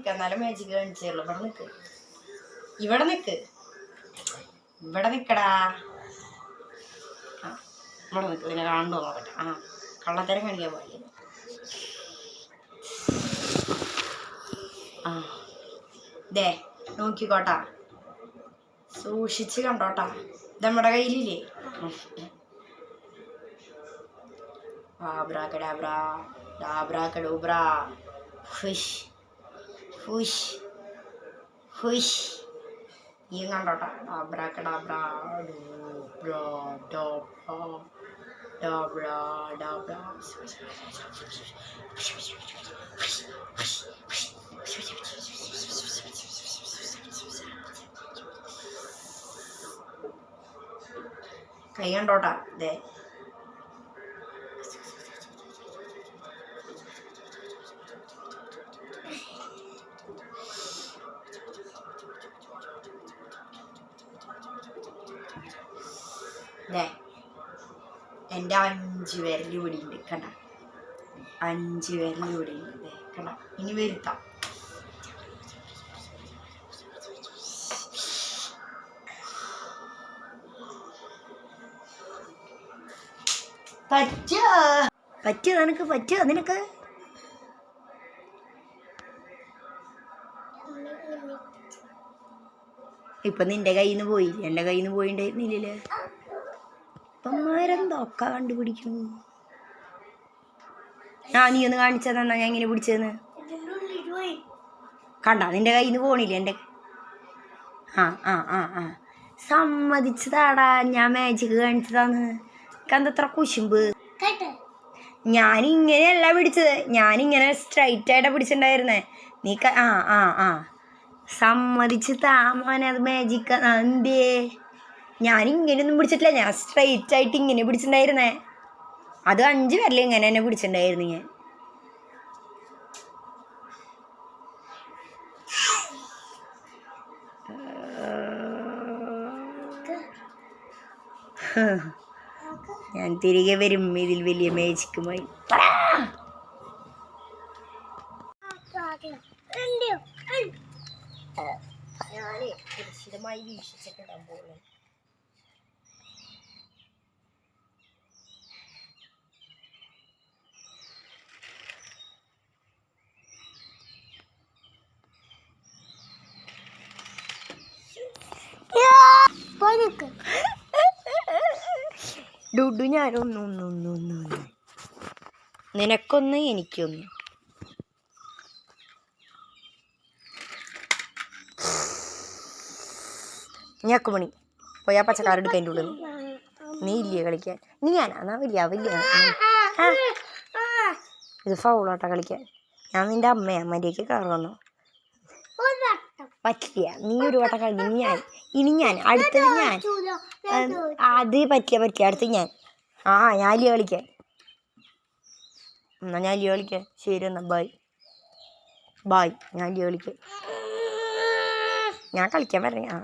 നിൽക്കുക എന്നാലും മാജിക് കാണിച്ചു ഇവിടെ നിൽക്ക് ഇവിടെ നിൽക്ക് ഇവിടെ നിൽക്കടാ ഇവിടെ നിൽക്ക് ഇതിനെ കാണണ്ടോ നോക്കട്ടെ. ആ കള്ളത്തരം കാണിക്കാൻ പാടില്ല ആ ദേ നോക്കിക്കോട്ടാ. സൂക്ഷിച്ച് കണ്ടോട്ടാ. നമ്മുടെ കയ്യിലില്ലേ? ആബ്രാക്കഡാബ്രാ ഡാബ്രാക്കഡൂബ്രാ. Hush hush. ഹുഷ്. ഈ കണ്ടോട്ടാ. ഡാബ്രാക്കഡാബ്രാ ഡൂബ്രാ ഡോബ്രാ ഡോബ്രാ ഡോബ്രാ കൈ കണ്ടോട്ടാ. ഇതേ ദേ എന്റെ അഞ്ച് വിരൽ ഇവിടെ ഉണ്ട് കണ്ട? അഞ്ച് വിരൽ ഇവിടെ ഉണ്ട് ദേ കണ്ട? ഇനി വരുത്താം. പറ്റുക പറ്റോ നിനക്ക്? പറ്റോ നിനക്ക്? ഇപ്പൊ നിന്റെ കയ്യിൽ നിന്ന് പോയി എന്റെ കയ്യിൽ നിന്ന് പോയിണ്ടായിരുന്നില്ലേ ഇപ്പം അവരെന്തൊക്കെ കണ്ടുപിടിക്കുന്നു. ആ നീ ഒന്ന് കാണിച്ചതെന്നാ ഞാൻ ഇങ്ങനെ പിടിച്ചതെന്ന് കണ്ട നിന്റെ കയ്യിൽ നിന്ന് പോണില്ല എന്റെ ആ ആ ആ ആ. സമ്മതിച്ചതാടാ ഞാൻ മാജിക്ക് കാണിച്ചതാന്ന്. കന്തത്ര കുശുമ്പ്? ഞാൻ ഇങ്ങനെയല്ല പിടിച്ചത്. ഞാൻ ഇങ്ങനെ സ്ട്രൈറ്റ് ആയിട്ടാ പിടിച്ചിട്ടുണ്ടായിരുന്നേ. നീ ആ ആ ആ. സമ്മതിച്ച് താ മോനെ അത് മാജിക് എന്തേ ഞാൻ ഇങ്ങനെയൊന്നും പിടിച്ചിട്ടില്ല. ഞാൻ സ്ട്രൈറ്റ് ആയിട്ട് ഇങ്ങനെ പിടിച്ചിട്ടുണ്ടായിരുന്നേ. അത് അഞ്ച് പേരിൽ ഇങ്ങനെ തന്നെ പിടിച്ചിട്ടുണ്ടായിരുന്നു ഞാൻ. ഞാൻ തിരികെ വരും. ഇതിൽ വലിയ മേജിക്കുമായി ഞാനേ സുരക്ഷിതമായി വീക്ഷിച്ചിട്ടിടാൻ ഡുഡു ഞാനൊന്ന് ഒന്ന് ഒന്ന് ഒന്ന് ഒന്ന്. നിനക്കൊന്ന് എനിക്കൊന്ന്. ഞക്കുമണി പോയി പോയാ പച്ചക്കാർ എടുക്കാൻ ഉള്ളിൽ നീ ഇല്ലേ കളിക്കാൻ? നീ ഞാനാ? എന്നാ വലിയ വലിയ. ഇത് ഫൗളാട്ടാ കളിക്കാൻ. ഞാൻ നിന്റെ അമ്മയെ. അമ്മേന്റെയൊക്കെ കയറി വന്നു. പറ്റില്ല. നീ ഒരു വട്ടം കളി ഇനി ഞാൻ ഇനി ഞാൻ അടുത്തത് ഞാൻ അത് പറ്റില്ല പറ്റില്ല. അടുത്ത് ഞാൻ ആ ഞാൻ ലിയ കളിക്കാൻ എന്നാ ഞാൻ ലിയ കളിക്കാൻ ശരി എന്നാ ബായ് ബായ് ഞാൻ ലിയ കളിക്കാൻ ഞാൻ കളിക്കാൻ പറഞ്ഞ ആ.